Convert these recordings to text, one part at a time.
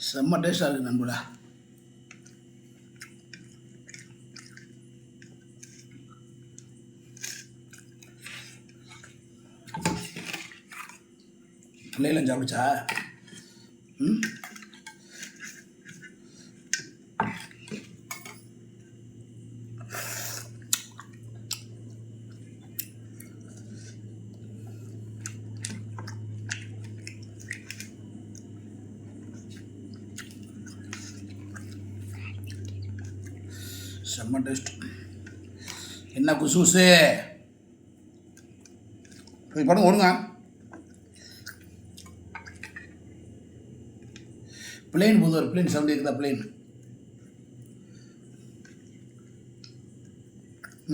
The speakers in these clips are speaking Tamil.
செம்ம டேஸ்டாக இருக்குது நண்பர்களா பிள்ளைகளும் சாப்பிடுச்சா? ம்? செம்ம டேஸ்ட். என்ன குசூசு போய் படம் ஓடுங்க. பிளேன் போது ஒரு பிளேன் சவுண்ட் இருக்குதா பிளேன்?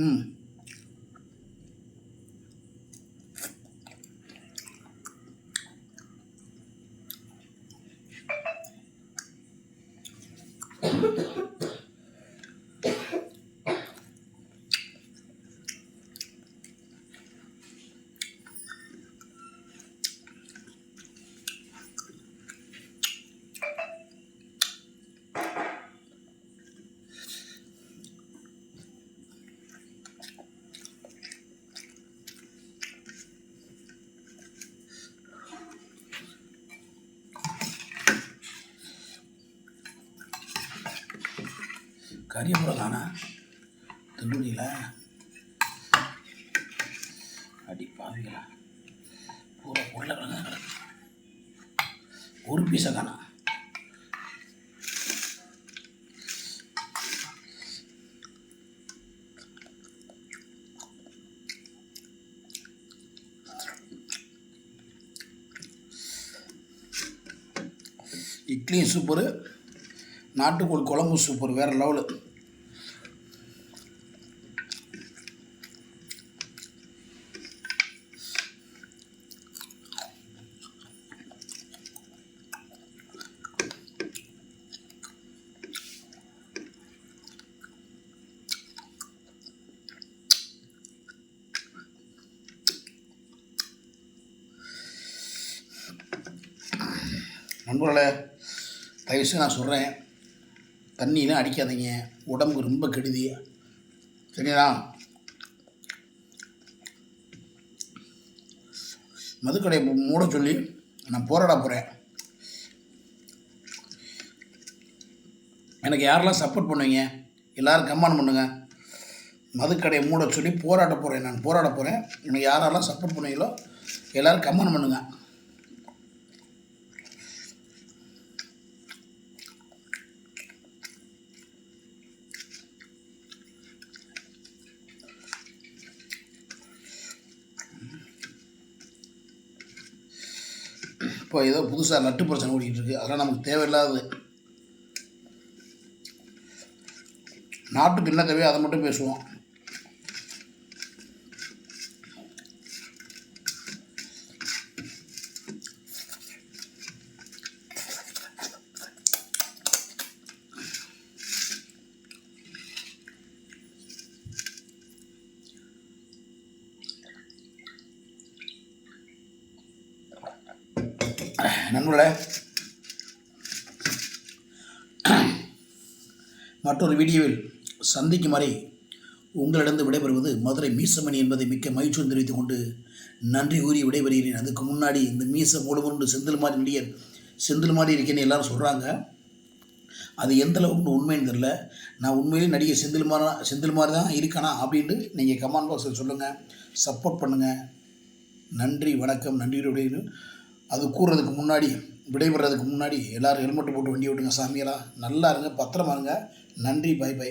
ம். கரியபுரம் தானா தள்ளுடியில் அடி பாவிகளா. பூரா உருளைக்கிழங்கு கிடக்கு ஒரு பீஸை காணா இட்லியும் சூப்பரு. நாட்டுக்கோழி குழம்பு சூப்பர். வேறு லெவலு. நண்பர்களே தயவுசெய்து நான் சொல்கிறேன் தண்ணியெலாம் அடிக்காதீங்க. உடம்புக்கு ரொம்ப கெடுதி. சரிங்களா? மதுக்கடையை மூட சொல்லி நான் போராட போகிறேன் எனக்கு யாரெல்லாம் சப்போர்ட் பண்ணுவீங்க? எல்லோரும் கமெண்ட் பண்ணுங்கள் மதுக்கடையை மூட சொல்லி போராட போகிறேன் நான் போராட போகிறேன் எனக்கு யாரெல்லாம் சப்போர்ட் பண்ணுவீங்களோ எல்லோரும் கமெண்ட் பண்ணுங்கள் இப்போ ஏதோ புதுசாக நட்டு பிரச்சனை ஓடிக்கிட்டு இருக்கு. அதெல்லாம் நமக்கு தேவையில்லாதது. நாட்டுக்கு என்ன அதை மட்டும் பேசுவோம். நண்பர்களே. மற்றொரு வீடியோவில் சந்திக்கும் வரை உங்களிடந்து விடைபெறுவது மதுரை மீசமணி என்பதை மிக்க மகிழ்ச்சியுடன் தெரிவித்துக் கொண்டு நன்றி கூறி விடைபெறுகிறேன். அதுக்கு முன்னாடி இந்த மீச மூடுமுண்டு செந்தில் மாதிரி நடிகர் செந்தில் மாதிரி இருக்கேன்னு எல்லாரும் சொல்கிறாங்க அது எந்த அளவுக்கு உண்மைன்னு தெரில நான் உண்மையிலேயே நடிகர் செந்தில் மாதிரி செந்தில் மாதிரி தான் இருக்கானா அப்படின்ட்டு நீங்கள் கமெண்ட் பாக்ஸில் சொல்லுங்கள் சப்போர்ட் பண்ணுங்கள் நன்றி வணக்கம் நன்றி அது கூறுறதுக்கு முன்னாடி விடைபெறதுக்கு முன்னாடி எல்லோரும் ஹெல்மெட் போட்டு வண்டி ஓட்டுங்க சாமியெல்லாம். நல்லா இருங்க பத்திரமா இருங்க. நன்றி பை பை